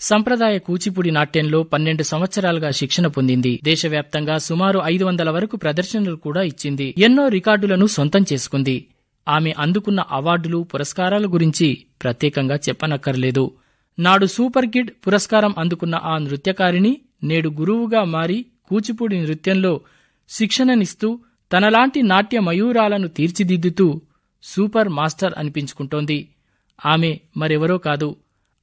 సంప్రదాయ కూచిపూడి నాట్యంలో పన్నెండు సంవత్సరాలుగా శిక్షణ పొందింది. దేశవ్యాప్తంగా సుమారు ఐదు వందల వరకు ప్రదర్శనలు కూడా ఇచ్చింది. ఎన్నో రికార్డులను సొంతం చేసుకుంది. ఆమె అందుకున్న అవార్డులు పురస్కారాల గురించి ప్రత్యేకంగా చెప్పనక్కర్లేదు. నాడు సూపర్ కిడ్ పురస్కారం అందుకున్న ఆ నృత్యకారిణి నేడు గురువుగా మారి కూచిపూడి నృత్యంలో శిక్షణనిస్తూ తనలాంటి నాట్య మయూరాలను తీర్చిదిద్దుతూ సూపర్ మాస్టర్ అనిపించుకుంటోంది. ఆమె మరెవరో కాదు.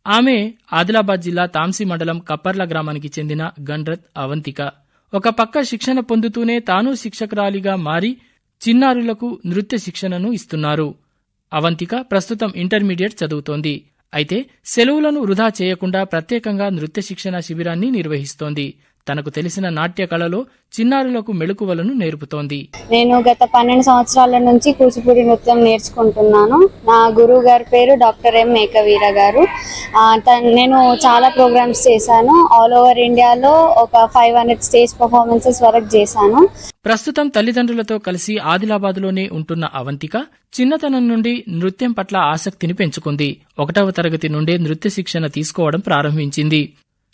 ఆమె ఆదిలాబాద్ జిల్లా తాంసి మండలం కప్పర్ల గ్రామానికి చెందిన గండ్రత్ అవంతిక. ఒక పక్క శిక్షణ పొందుతూనే తాను శిక్షకురాలిగా మారి చిన్నారులకు నృత్య శిక్షణను ఇస్తున్నారు. అవంతిక ప్రస్తుతం ఇంటర్మీడియట్ చదువుతోంది. అయితే సెలవులను వృధా చేయకుండా ప్రత్యేకంగా నృత్య శిక్షణ శిబిరాన్ని నిర్వహిస్తోంది. తనకు తెలిసిన నాట్య కళలో చిన్నారులకు మెళుకువలను నేర్పుతోంది. నేను గత పన్నెండు సంవత్సరాల నుంచి కూచిపూడి నృత్యం నేర్చుకుంటున్నాను. నా గురువు గారి పేరు డాక్టర్ ఎం మేకవీర గారు. నేను చాలా ప్రోగ్రామ్స్ చేశాను. ఆల్ ఓవర్ ఇండియాలో ఒక ఫైవ్ హండ్రెడ్ స్టేజ్ పర్ఫార్మెన్సెస్ వరకు చేశాను. ప్రస్తుతం తల్లిదండ్రులతో కలిసి ఆదిలాబాద్లోనే ఉంటున్న అవంతిక చిన్నతనం నుండి నృత్యం పట్ల ఆసక్తిని పెంచుకుంది. ఒకటవ తరగతి నుండే నృత్య శిక్షణ తీసుకోవడం ప్రారంభించింది.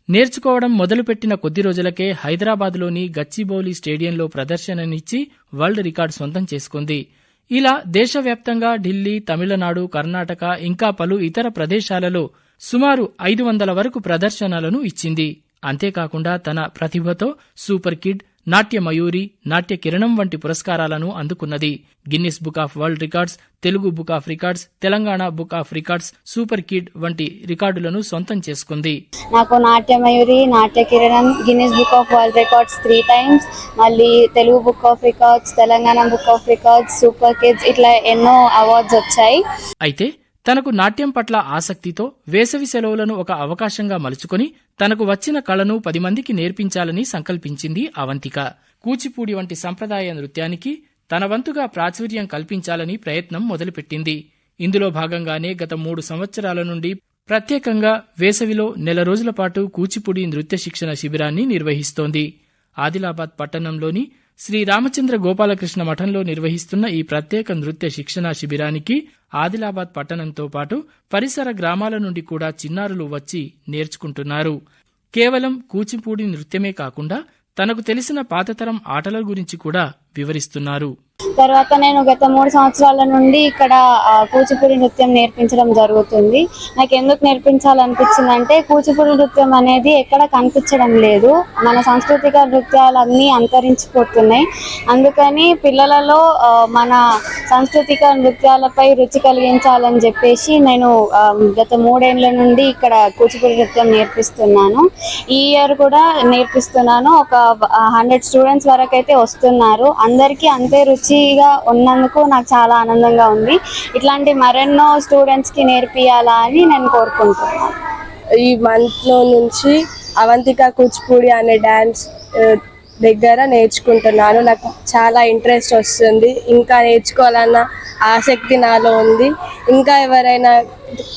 నేర్చుకోవడం మొదలుపెట్టిన కొద్ది రోజులకే హైదరాబాద్లోని గచ్చిబౌలి స్టేడియంలో ప్రదర్శననిచ్చి వరల్డ్ రికార్డు సొంతం చేసుకుంది. ఇలా దేశవ్యాప్తంగా ఢిల్లీ తమిళనాడు కర్ణాటక ఇంకా పలు ఇతర ప్రదేశాలలో సుమారు ఐదు వందల వరకు ప్రదర్శనలను ఇచ్చింది. అంతేకాకుండా తన ప్రతిభతో సూపర్ కిడ్ నాట్య మయూరి నాట్య కిరణం వంటి పురస్కారాలను అందుకున్నది. Guinness book of world records Telugu book of records Telangana book of records super kid వంటి రికార్డులను సొంతం చేసుకుంది. నాకు నాట్యమయూరి నాట్య కిరణం Guinness book of world records three times మళ్ళీ Telugu book of records Telangana book of records super kids ఇట్లా ఎన్నో అవార్డ్స్ వచ్చాయి. అయితే తనకు నాట్యం పట్ల ఆసక్తితో వేసవి సెలవులను ఒక అవకాశంగా మలుచుకొని తనకు వచ్చిన కళను పది మందికి నేర్పించాలని సంకల్పించింది అవంతిక. కూచిపూడి వంటి సంప్రదాయ నృత్యానికి తన వంతుగా ప్రాచుర్యం కల్పించాలని ప్రయత్నం మొదలుపెట్టింది. ఇందులో భాగంగానే గత మూడు సంవత్సరాల నుండి ప్రత్యేకంగా వేసవిలో నెల రోజుల పాటు కూచిపూడి నృత్య శిక్షణ శిబిరాన్ని నిర్వహిస్తోంది. ఆదిలాబాద్ పట్టణంలోని శ్రీ రామచంద్ర గోపాలకృష్ణ మఠంలో నిర్వహిస్తున్న ఈ ప్రత్యేక నృత్య శిక్షణా శిబిరానికి ఆదిలాబాద్ పట్టణంతో పాటు పరిసర గ్రామాల నుండి కూడా చిన్నారులు వచ్చి నేర్చుకుంటున్నారు. కేవలం కూచిపూడి నృత్యమే కాకుండా తనకు తెలిసిన పాతతరం ఆటల గురించి కూడా వివరిస్తున్నారు. తర్వాత నేను గత మూడు సంవత్సరాల నుండి ఇక్కడ కూచిపూడి నృత్యం నేర్పించడం జరుగుతుంది. నాకు ఎందుకు నేర్పించాలనిపించిందంటే కూచిపూడి నృత్యం అనేది ఎక్కడ కనిపించడం లేదు. మన సాంస్కృతిక నృత్యాలన్నీ అంతరించిపోతున్నాయి. అందుకని పిల్లలలో మన సాంస్కృతిక నృత్యాలపై రుచి కలిగించాలని చెప్పేసి నేను గత మూడేళ్ళ నుండి ఇక్కడ కూచిపూడి నృత్యం నేర్పిస్తున్నాను. ఈ ఇయర్ కూడా నేర్పిస్తున్నాను. ఒక హండ్రెడ్ స్టూడెంట్స్ వరకు అయితే వస్తున్నారు. అందరికీ అంతే రుచిగా ఉన్నందుకు నాకు చాలా ఆనందంగా ఉంది. ఇట్లాంటి మరెన్నో స్టూడెంట్స్కి నేర్పియాలా అని నేను కోరుకుంటున్నాను. ఈ మంత్లో నుంచి అవంతిక కూచిపూడి అనే డ్యాన్స్ దగ్గర నేర్చుకుంటున్నాను. నాకు చాలా ఇంట్రెస్ట్ వస్తుంది. ఇంకా నేర్చుకోవాలన్న ఆసక్తి నాలో ఉంది. ఇంకా ఎవరైనా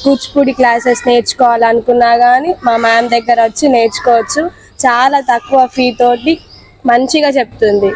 కూచిపూడి క్లాసెస్ నేర్చుకోవాలనుకున్నా కానీ మా మ్యామ్ దగ్గర వచ్చి నేర్చుకోవచ్చు. చాలా తక్కువ ఫీ తోటి మంచిగా చెప్తుంది.